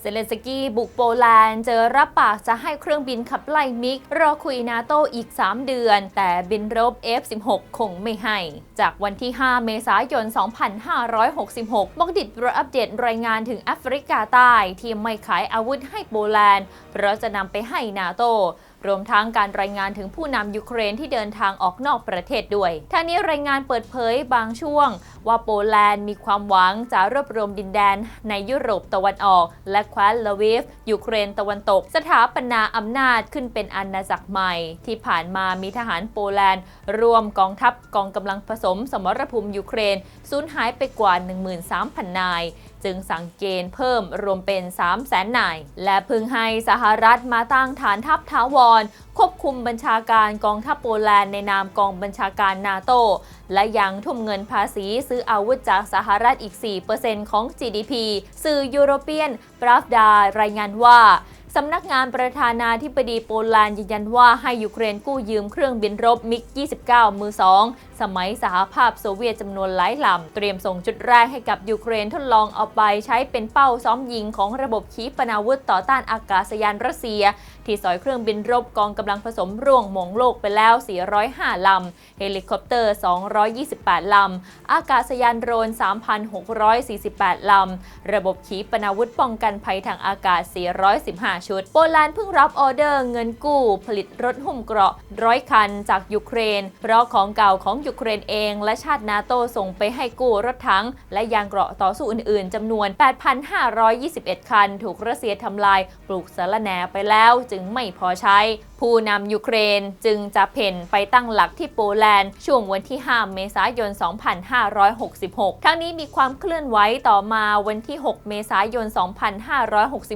เซเลนสกี้บุกโปแลนด์เจอรับปากจะให้เครื่องบินขับไล่มิก รอคุยนาโตอีก 3 เดือน แต่บินรบ F-16 คงไม่ให้ จากวันที่ 5 เมษายน 2566 บอกดิดอัปเดตรายงานถึงแอฟริกาใต้ที่ไม่ขายอาวุธให้โปแลนด์ เพราะจะนำไปให้นาโตรวมทั้งการรายงานถึงผู้นำยูเครนที่เดินทางออกนอกประเทศด้วยท่างนี้รายงานเปิดเผยบางช่วง ว่าโปแลนด์มีความหวังจะรวบรวมดินแดน ในยุโรปตะวันออก และแคว้นลาวิฟยูเครนตะวันตก สถาปนาอำนาจขึ้นเป็นอาณาจักรใหม่ ที่ผ่านมามีทหารโปแลนด์รวมกองทัพกองกำลังผสมสมรภูมิยูเครนสูญหายไปกว่า 13,000 นายจึงสั่งเกณฑ์เพิ่มรวมเป็น 3 0 0แสนนาย และพึงให้สหรัฐมาตั้งฐานทัพทาวร ควบคุมบัญชาการกองทัพโปแลนด์ในนามกองบัญชาการนาโต และยังทุ่มเงินภาษีซื้ออาวุธจากสหรัฐอีก 4%ของ GDP สื่อยูโรเปียนปราฟดารายงานว่า สำนักงานประธานาธิบดีโปแลนด์ยืนยันว่าให้ยูเครนกู้ยืมเครื่องบินรบมิก 29 มือ 2 สมัยสหภาพโซเวียตจำนวนหลายลำ เตรียมส่งจุดแรกให้กับยูเครนทดลองเอาไปใช้เป็นเป้าซ้อมยิงของระบบขีปนาวุธต่อต้านอากาศยานรัสเซีย ที่สอยเครื่องบินรบกองกำลังผสมร่วงหมงโลกไปแล้ว 405 ลำ เฮลิคอปเตอร์ 228 ลำ อากาศยานโดรน 3,648 ลำ ระบบขีปนาวุธป้องกันภัยทางอากาศ 415ชุด โปแลนด์เพิ่งรับออเดอร์เงินกู้ ผลิตรถหุ้มเกราะร้อยคันจากยูเครน เพราะของเก่าของยูเครนเอง และชาตินาโตส่งไปให้กู้รถถัง และยางเกราะต่อสู้อื่นๆจำนวน 8,521 คัน ถูกรัสเซียทำลายปลูกสารแหนไปแล้วจึงไม่พอใช้ผู้นำยูเครนจึงจะเพ่นไปตั้งหลักที่โปแลนด์ ช่วงวันที่ 5 เมษายน 2566 ทั้งนี้มีความเคลื่อนไหวต่อมาวันที่ 6 เมษายน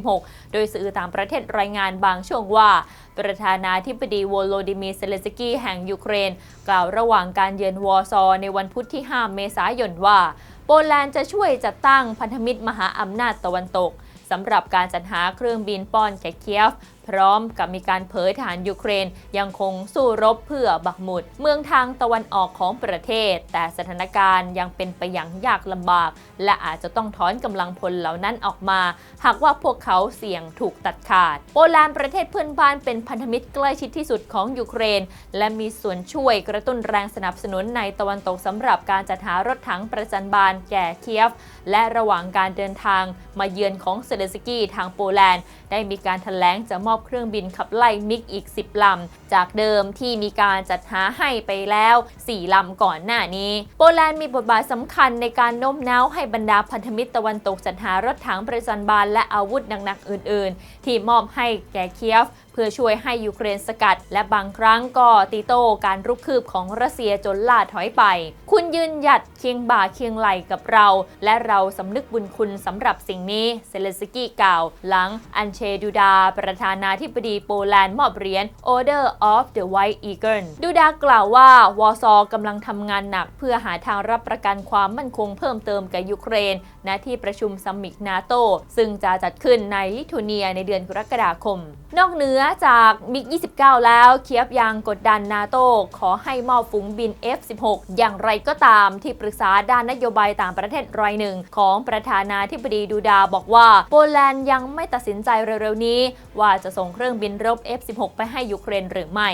2566 โดยสื่อต่างประเทศรายงานบางช่วงว่า ประธานาธิบดีโวโลดิมีเซเลสกี้แห่งยูเครน กล่าวระหว่างการเยือนวอร์ซอในวันพุธที่ 5 เมษายนว่า โปแลนด์จะช่วยจัดตั้งพันธมิตรมหาอำนาจตะวันตกสำหรับการจัดหาเครื่องบินป้อนแก่เคียฟพร้อมกับมีการเผยฐานยูเครนยังคงสู้รบเพื่อบักหมุด เมืองทางตะวันออกของประเทศ แต่สถานการณ์ยังเป็นไปอย่างยากลำบาก และอาจจะต้องถอนกำลังพลเหล่านั้นออกมา หากว่าพวกเขาเสี่ยงถูกตัดขาด โปแลนด์ประเทศเพื่อนบ้านเป็นพันธมิตรใกล้ชิดที่สุดของยูเครน และมีส่วนช่วยกระตุ้นแรงสนับสนุนในตะวันตกสำหรับการจัดหารถถังประจันบานแก่เคียฟ และระหว่างการเดินทางมาเยือนของเซเลสกี้ทางโปแลนด์ได้มีการถแถลงจะมอบเครื่องบินขับไล่มิกอีก 10 ลำ จากเดิมที่มีการจัดหาให้ไปแล้ว 4 ลำก่อนหน้านี้ โปแลนด์มีบทบาทสำคัญในการโน้มน้าวให้บรรดาพันธมิตรตะวันตกจัดหารถถังประจันบานและอาวุธหนักๆอื่น ๆ ที่มอบให้แก่เคียฟเพื่อช่วยให้ยูเครนสกัด และบางครั้งก็ตีโต้การรุกคืบของรัสเซียจนล่าถอยไป คุณยืนหยัดเคียงบ่าเคียงไหลกับเรา และเราสำนึกบุญคุณสำหรับสิ่งนี้เซเลนสกี้กล่าว หลังอันเชดูดา ประธานาธิบดีโปแลนด์มอบเหรียญ Order of the White Eagle ดูดากล่าวว่าวอรซอกำลังทำงานหนัก เพื่อหาทางรับประกันความมั่นคงเพิ่มเติมกับยูเครนณที่ประชุมซัมมิตนาโตซึ่งจะจัดขึ้นในลิทัวเนียในเดือนกรกฎาคม นอกเหนือจากมิก 29 แล้วเคียบยังกดดันนาโตขอให้มอบฝูงบิน F-16 อย่างไรก็ตามที่ปรึกษาด้านนโยบายต่างประเทศรายหนึ่ง ของประธานาธิบดีดูดาบอกว่า โปแลนด์ยังไม่ตัดสินใจเร็วๆนี้ ว่าจะส่งเครื่องบินรบ F-16 ไปให้ยูเครนหรือไม่